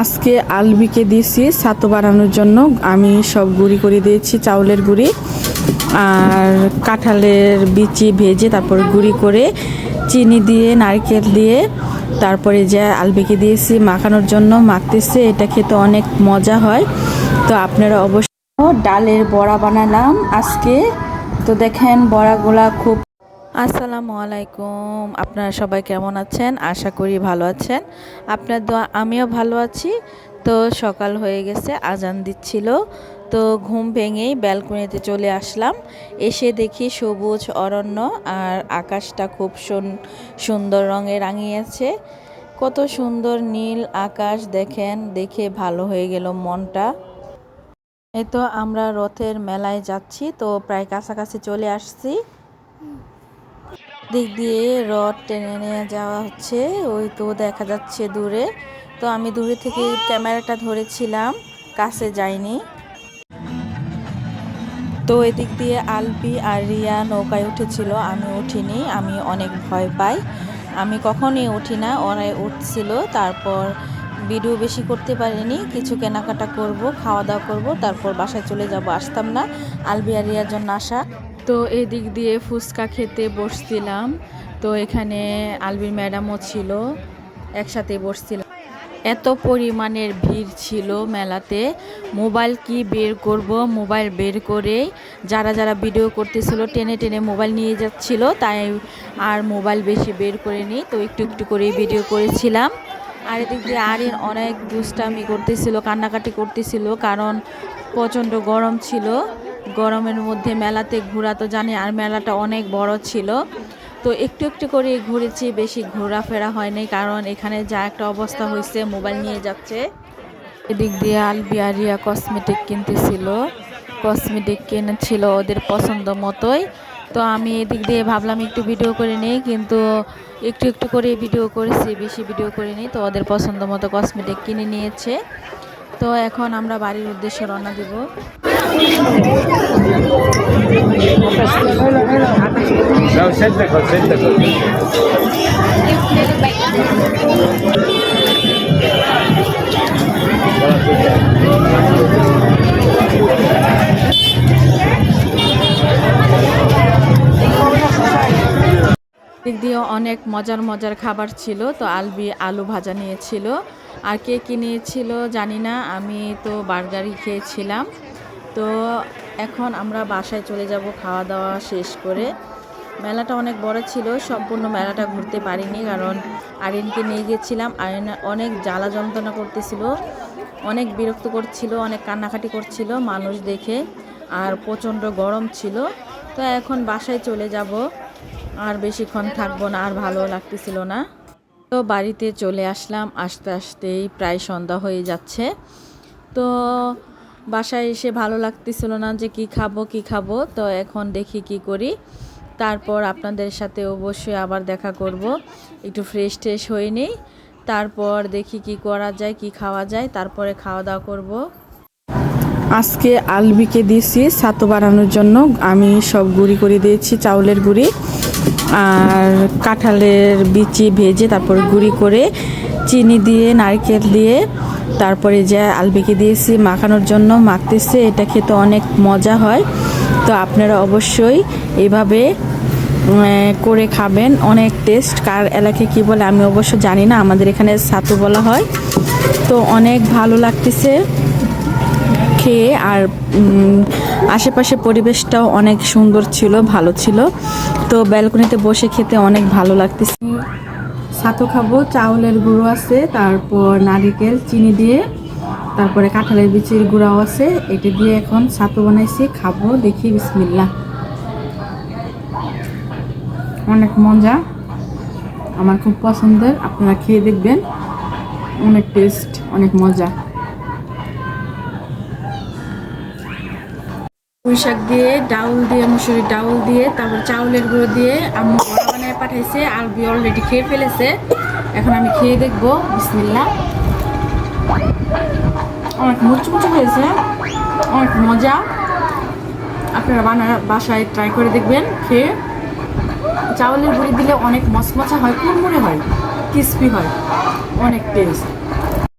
আজকে আলবিকে দিয়েছি ছাতু বানানোর জন্য। আমি সব গুঁড়ি করে দিয়েছি, চাউলের গুঁড়ি আর কাঁঠালের বিচি ভেজে তারপর গুঁড়ি করে চিনি দিয়ে, নারকেল দিয়ে তারপরে যে আলবিকে দিয়েছি মাখানোর জন্য মাখতেছে। এটা খেতে অনেক মজা হয়। তো আপনারা অবশ্যই ডালের বড়া বানালাম আজকে। তো দেখেন বড়াগুলা খুব আসসালামু আলাইকুম। আপনারা সবাই কেমন আছেন? আশা করি ভালো আছেন। আপনার দোয়া, আমিও ভালো আছি। তো সকাল হয়ে গেছে, আজান দিচ্ছিল। তো ঘুম ভেঙেই ব্যালকনিতে চলে আসলাম। এসে দেখি সবুজ, অরণ্য আর আকাশটা খুব সুন- সুন্দর রঙে রাঙিয়েছে। কত সুন্দর নীল আকাশ, দেখেন, দেখে ভালো হয়ে গেল মনটা। এই তো আমরা রথের মেলায় যাচ্ছি, তো প্রায় কাছাকাছি চলে আসছি। দিক দিয়ে রড টেনে নিয়ে যাওয়া হচ্ছে। ওই তো দেখা যাচ্ছে দূরে। তো আমি দূরে থেকে ক্যামেরাটা ধরেছিলাম, কাছে যাইনি। তো এদিক দিয়ে আলপি আর রিয়া নৌকায় উঠেছিল, আমি উঠিনি, আমি অনেক ভয় পাই। আমি কখনই উঠি না, ওরাই উঠছিল, তারপর ভিডিও বেশি করতে পারিনি, কিছু কেনাকাটা করব, খাওয়া দাওয়া করব, তারপর বাসায় চলে যাব, আসতাম না। আলবি আর রিয়ার জন্য আসা। তো এই দিক দিয়ে ফুচকা খেতে বসছিলাম। তো এখানে আলবির ম্যাডামও ছিল, একসাথে বসছিলাম। এত পরিমাণের ভিড় ছিল মেলাতে। মোবাইল কি বের করব? মোবাইল বের করে যারা যারা ভিডিও করতেছিল টেনে টেনে মোবাইল নিয়ে যাচ্ছিল, তাই আর মোবাইল বেশি বের করিনি, তো একটু একটু করে ভিডিও করেছিলাম। আর এদিক দিয়ে আরিন অনেক দুষ্টামি করতেছিল, কান্নাকাটি করতেছিল, কারণ প্রচণ্ড গরম ছিল। গরমের মধ্যে মেলাতে ঘোরা তো জানি, আর মেলাটা অনেক বড় ছিল। তো একটু একটু করে ঘুরেছি, বেশি ঘোরাফেরা হয়নি, কারণ এখানে যা একটা অবস্থা হয়েছে, মোবাইল নিয়ে যাচ্ছে। এদিক দিয়ে আলবিয়ারিয়া কসমেটিক কিনতেছিল। কসমেটিক কিনেছিল ওদের পছন্দ মতোই। তো আমি এদিক দিয়ে ভাবলাম একটু ভিডিও করে নিই, কিন্তু একটু একটু করে ভিডিও করেছি, বেশি ভিডিও করে নিই, তো ওদের পছন্দ মতো কসমেটিক কিনে নিয়েছে। তো এখন আমরা বাড়ির উদ্দেশ্যে রওনা দেব। No, siéntate, siéntate. দিক দিয়ে অনেক মজার মজার খাবার ছিল তো আলবি আলু ভাজা নিয়েছিল আর কে কী নিয়েছিল জানি না আমি তো বার্গারই খেয়েছিলাম তো এখন আমরা বাসায় চলে যাব খাওয়া দাওয়া শেষ করে। মেলাটা অনেক বড় ছিল, সম্পূর্ণ মেলাটা ঘুরতে পারিনি কারণ আরিনকে নিয়ে গিয়েছিলাম। আরিন অনেক জ্বালা যন্ত্রণা করতেছিল, অনেক বিরক্ত করছিল, অনেক কান্নাকাটি করছিল মানুষ দেখে আর প্রচণ্ড গরম ছিল। তো এখন বাসায় চলে যাব, আর বেশিক্ষণ থাকব না, আর ভালো লাগতেছিল না। তো বাড়িতে চলে আসলাম, আস্তে আস্তেই প্রায় সন্ধ্যা হয়ে যাচ্ছে। তো বাসায় এসে ভালো লাগতেছিল না যে কি খাব কি খাব। তো এখন দেখি কি করি। তারপর আপনাদের সাথে অবশ্যই আবার দেখা করব। একটু ফ্রেশ ট্রেশ হয়ে নিই। তারপর দেখি কি করা যায়, কি খাওয়া যায়। তারপরে খাওয়া দাওয়া করব। আজকে আলবিকে দিয়েছি, ছাতু বানানোর জন্য। আমি সব গুঁড়ি করে দিয়েছি, চাউলের গুঁড়ি। আর কাঁঠালের বিচি ভেজে তারপর গুঁড়ি করে চিনি দিয়ে, নারকেল দিয়ে, তারপরে যে আলবিকে দিয়েছি মাখানোর জন্য মাখতেছে, এটা খেতে অনেক মজা হয়। তো আপনারা অবশ্যই এভাবে করে খাবেন, অনেক টেস্ট কার এলাকায় কি বলে আমি অবশ্য জানি না, আমাদের এখানে ছাতু বলা হয়। তো অনেক ভালো লাগতেছে। খেয়ে আর আশেপাশে পরিবেশটাও অনেক সুন্দর ছিল, ভালো ছিল। তো ব্যালকনিতে বসে খেতে অনেক ভালো লাগতেছে। ছাতু খাব, চাউলের গুঁড়ো আছে, তারপর নারিকেল, চিনি দিয়ে, তারপরে কাঁঠালের বিচির গুঁড়াও আছে, এটা দিয়ে এখন ছাতু বানাইছি, খাব, দেখি বিসমিল্লা অনেক মজা, আমার খুব পছন্দের, আপনারা খেয়ে দেখবেন, অনেক টেস্ট, অনেক মজা। পুঁই শাক দিয়ে ডাউল দিয়ে, মুসুরি ডাউল দিয়ে, তারপর চাউলের গুঁড়ো দিয়ে আম্মু বড়া বানায় পাঠাইছে, আর বি অলরেডি খেয়ে ফেলেছে। এখন আমি খেয়ে দেখব। বিসমিল্লা অনেক মুচমুচে হয়েছে, অনেক মজা। আপনারা বানা বাসায় ট্রাই করে দেখবেন, খেয়ে। চাউলের গুঁড়ি দিলে অনেক মচমচা হয়, কুড়মুড়ে হয় ক্রিসপি হয়, অনেক টেস্ট